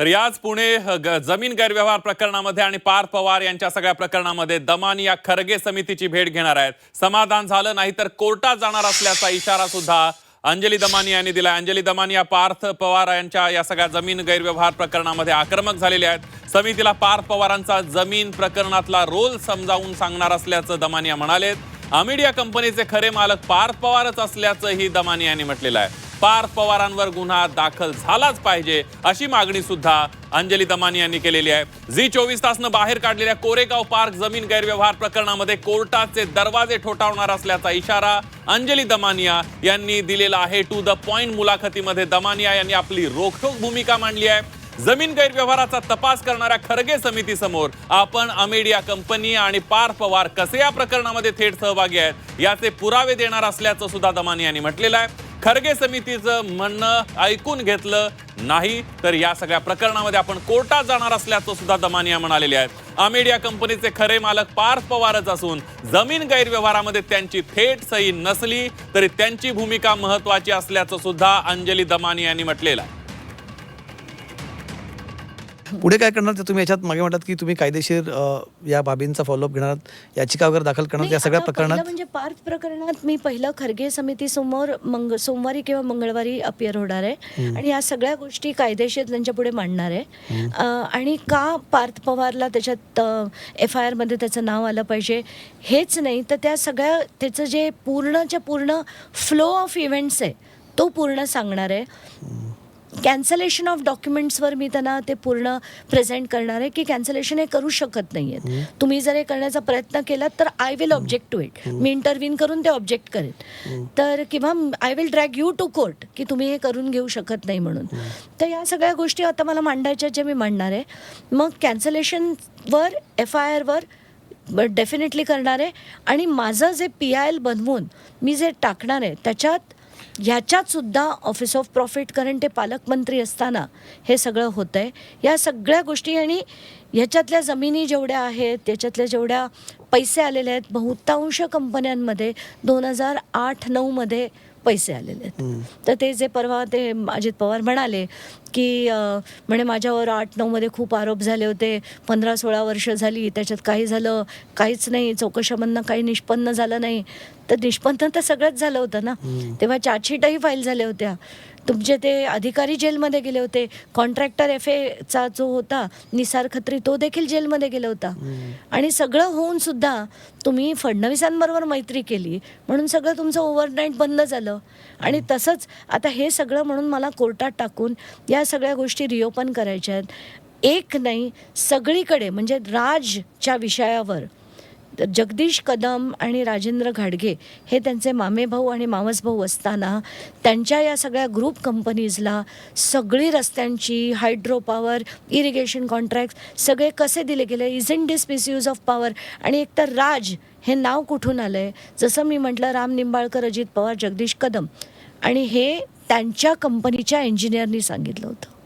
तर याच पुणे ग- जमीन गैरव्यवहार प्रकरणामध्ये आणि पार्थ पवार यांच्या सगळ्या प्रकरणामध्ये दमानी या खरगे समितीची भेट घेणार आहेत. समाधान झालं नाही तर कोर्टात जाणार असल्याचा इशारा सुद्धा अंजली दमानी यांनी दिला अंजली दमानी या पार्थ पवार यांच्या या सगळ्या जमीन गैरव्यवहार प्रकरणामध्ये आक्रमक झालेले आहेत. समितीला पार्थ पवारांचा जमीन प्रकरणातला रोल समजावून सांगणार असल्याचं दमानिया म्हणाले अमिडिया कंपनीचे खरे मालक पार्थ पवारच असल्याचंही दमानी यांनी म्हटलेलं आहे. पार्थ पवारांवर गुन्हा दाखल झालाच पाहिजे अशी मागणी सुद्धा अंजली दमानी यांनी केलेली आहे. झी चोवीस तासनं बाहेर काढलेल्या कोरेगाव पार्क जमीन गैरव्यवहार प्रकरणामध्ये कोर्टाचे दरवाजे ठोठावणार असल्याचा इशारा अंजली दमानिया यांनी दिलेला आहे. टू द पॉइंट मुलाखतीमध्ये दमानिया यांनी आपली रोखोक भूमिका मांडली आहे. जमीन गैरव्यवहाराचा तपास करणाऱ्या खरगे समितीसमोर आपण अमेडिया कंपनी आणि पार्थ पवार कसे या प्रकरणामध्ये थेट सहभागी आहेत याचे पुरावे देणार असल्याचं सुद्धा दमानी यांनी म्हटलेलं आहे. खरगे समितीचं म्हणणं ऐकून घेतलं नाही तर या सगळ्या प्रकरणामध्ये आपण कोर्टात जाणार असल्याचं सुद्धा दमानिया म्हणालेले आहेत. अमेडिया कंपनीचे खरे मालक पार्थ पवारच असून जमीन गैरव्यवहारामध्ये त्यांची थेट सही नसली तरी त्यांची भूमिका महत्वाची असल्याचं सुद्धा अंजली दमानी यांनी म्हटलेलं आहे. पुढे काय करणार? ते तुम्ही याच्यात मागे म्हणतात की तुम्ही कायदेशीर अ, या बाबींचा फॉलोअप घेणार आहात, याचिका वगैरे दाखल करणार नाही, या सगळ्या आता प्रकरणात म्हणजे पार्थ प्रकरणात मी पहिलं खरगे समितीसमोर मंग सोमवारी किंवा मंगळवारी अपियर होणार आहे. आणि या सगळ्या गोष्टी कायदेशीर त्यांच्या पुढे मांडणार आहे. अं, आणि का पार्थ पवारला त्याच्यात एफ आय आरमध्ये त्याचं नाव आलं पाहिजे हेच नाही. तर त्या सगळ्या त्याचं जे पूर्णच्या पूर्ण फ्लो ऑफ इव्हेंट्स आहे तो पूर्ण सांगणार आहे. कॅन्सलेशन ऑफ डॉक्युमेंट्सवर मी त्यांना ते पूर्ण प्रेझेंट करणार आहे की कॅन्सलेशन हे करू शकत नाही आहेत तुम्ही जर हे करण्याचा प्रयत्न केला तर I will object to it मी इंटरव्ह्यून करून ते ऑब्जेक्ट करेन. तर किंवा I will drag you to court की तुम्ही हे करून घेऊ शकत नाही म्हणून. तर या सगळ्या गोष्टी आता मला मांडायच्या ज्या मी मांडणार आहे. मग कॅन्सलेशनवर एफ आय आरवर डेफिनेटली करणार आहे. आणि माझं जे पी आय एल बनवून मी जे टाकणार आहे त्याच्यात ह्याच्यात सुद्धा ऑफिस ऑफ प्रॉफिट कारण ते पालकमंत्री असताना हे सगळं होतं आहे या सगळ्या गोष्टी आणि ह्याच्यातल्या जमिनी जेवढ्या आहेत त्याच्यातल्या जेवढ्या पैसे आलेले आहेत बहुतांश कंपन्यांमध्ये दोन हजार आठ नऊमध्ये पैसे आलेले आहेत. तर ते जे परवा ते अजित पवार म्हणाले की म्हणे माझ्यावर आठ नऊमध्ये खूप आरोप झाले होते पंधरा सोळा वर्ष झाली त्याच्यात काही झालं काहीच नाही चौकशामधनं काही निष्पन्न झालं नाही. तर निष्पन्न तर सगळंच झालं होतं ना. तेव्हा चार्जशीटही फाईल झाल्या होत्या. तुमचे ते अधिकारी जेलमध्ये गेले होते. कॉन्ट्रॅक्टर एफ एचा जो होता निसार खत्री तो देखील जेलमध्ये गेला होता. आणि सगळं होऊन सुद्धा तुम्ही फडणवीसांबरोबर मैत्री केली. म्हणून सगळं तुमचं ओव्हरनाईट बंद झालं. आणि तसंच आता हे सगळं म्हणून मला कोर्टात टाकून या सगळ्या गोष्टी रिओपन करायच्या आहेत. एक नाही सगळीकडे म्हणजे राजच्या विषयावर जगदीश कदम आणि राजेंद्र घाडगे हे त्यांचे मामेभाऊ आणि मावसभाऊ असताना त्यांच्या या सगळ्या ग्रुप कंपनीजला सगळी रस्त्यांची हायड्रो पॉवर इरिगेशन कॉन्ट्रॅक्ट सगळे कसे दिले गेले? Is in this misuse of power आणि एकतर राज हे नाव कुठून आलं आहे जसं मी म्हटलं राम निंबाळकर अजित पवार जगदीश कदम. आणि हे त्यांच्या कंपनीच्या इंजिनियरनी सांगितलं होतं.